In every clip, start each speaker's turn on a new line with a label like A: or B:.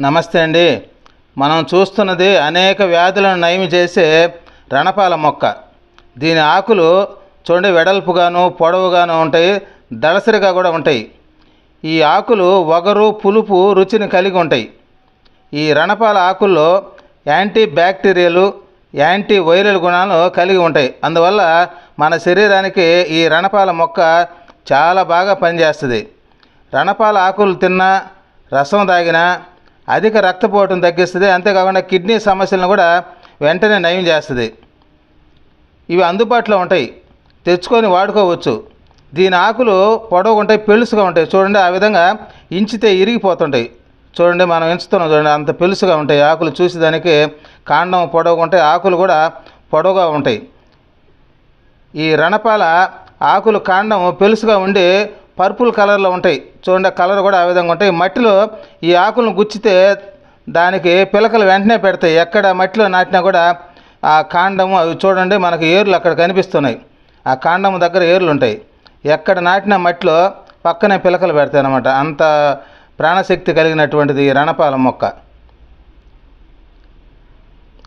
A: నమస్తే అండి. మనం చూస్తున్నది అనేక వ్యాధులను నయం చేసే రణపాల మొక్క. దీని ఆకులు చూడండి వెడల్పుగాను పొడవుగాను ఉంటాయి దళసరిగా కూడా ఉంటాయి. ఈ ఆకులు వగరు పులుపు రుచిని కలిగి ఉంటాయి. ఈ రణపాల ఆకుల్లో యాంటీ బ్యాక్టీరియలు యాంటీ వైరల్ గుణాలు కలిగి ఉంటాయి. అందువల్ల మన శరీరానికి ఈ రణపాల మొక్క చాలా బాగా పనిచేస్తుంది. రణపాల ఆకులు తిన్నా రసం తాగినా అధిక రక్తపోటును తగ్గిస్తుంది. అంతేకాకుండా కిడ్నీ సమస్యలను కూడా వెంటనే నయం చేస్తుంది. ఇవి అందుబాటులో ఉంటాయి. తెచ్చుకొని వాడుకోవచ్చు. దీని ఆకులు పొడవుగా ఉంటాయి పెలుసుగా ఉంటాయి. చూడండి ఆ విధంగా ఇంచితే ఇరిగిపోతుంటాయి. చూడండి మనం ఎంచుతున్నాం చూడండి అంత పెలుసుగా ఉంటాయి. ఆకులు చూసేదానికి కాండం పొడవుగా ఉంటాయి. ఆకులు కూడా పొడవుగా ఉంటాయి. ఈ రణపాల ఆకులు కాండం పెలుసుగా ఉండి పర్పుల్ కలర్లో ఉంటాయి. చూడండి కలర్ కూడా ఆ విధంగా ఉంటాయి. మట్టిలో ఈ ఆకులను గుచ్చితే దానికి పిలకలు వెంటనే పెడతాయి. ఎక్కడ మట్టిలో నాటినా కూడా ఆ కాండము అవి చూడండి మనకి ఏర్లు అక్కడ కనిపిస్తున్నాయి. ఆ కాండము దగ్గర ఏర్లు ఉంటాయి. ఎక్కడ నాటిన మట్టిలో పక్కనే పిలకలు పెడతాయి అన్నమాట. అంత ప్రాణశక్తి కలిగినటువంటిది ఈ రణపాల మొక్క.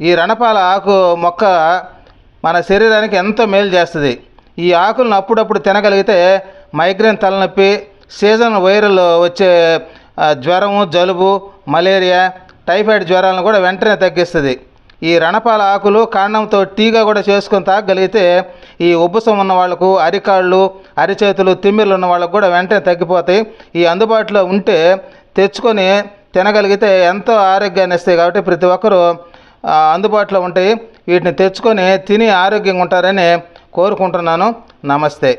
A: ఈ రణపాల ఆకు మొక్క మన శరీరానికి ఎంతో మేలు చేస్తుంది. ఈ ఆకులను అప్పుడప్పుడు తినగలిగితే మైగ్రేన్ తలనొప్పి సీజన్ వైరల్ వచ్చే జ్వరము జలుబు మలేరియా టైఫాయిడ్ జ్వరాలను కూడా వెంటనే తగ్గిస్తుంది. ఈ రణపాల ఆకులు కాండంతో టీగా కూడా చేసుకొని తాగగలిగితే ఈ ఉబ్బసం ఉన్న వాళ్ళకు అరికాళ్ళు అరిచేతులు తిమ్మిర్లు ఉన్న వాళ్ళకు కూడా వెంటనే తగ్గిపోతాయి. ఈ అందుబాటులో ఉంటే తెచ్చుకొని తినగలిగితే ఎంతో ఆరోగ్యాన్ని ఇస్తాయి కాబట్టి ప్రతి ఒక్కరూ అందుబాటులో ఉంటాయి. వీటిని తెచ్చుకొని తిని ఆరోగ్యంగా ఉంటారని కోరుకుంటున్నాను. నమస్తే.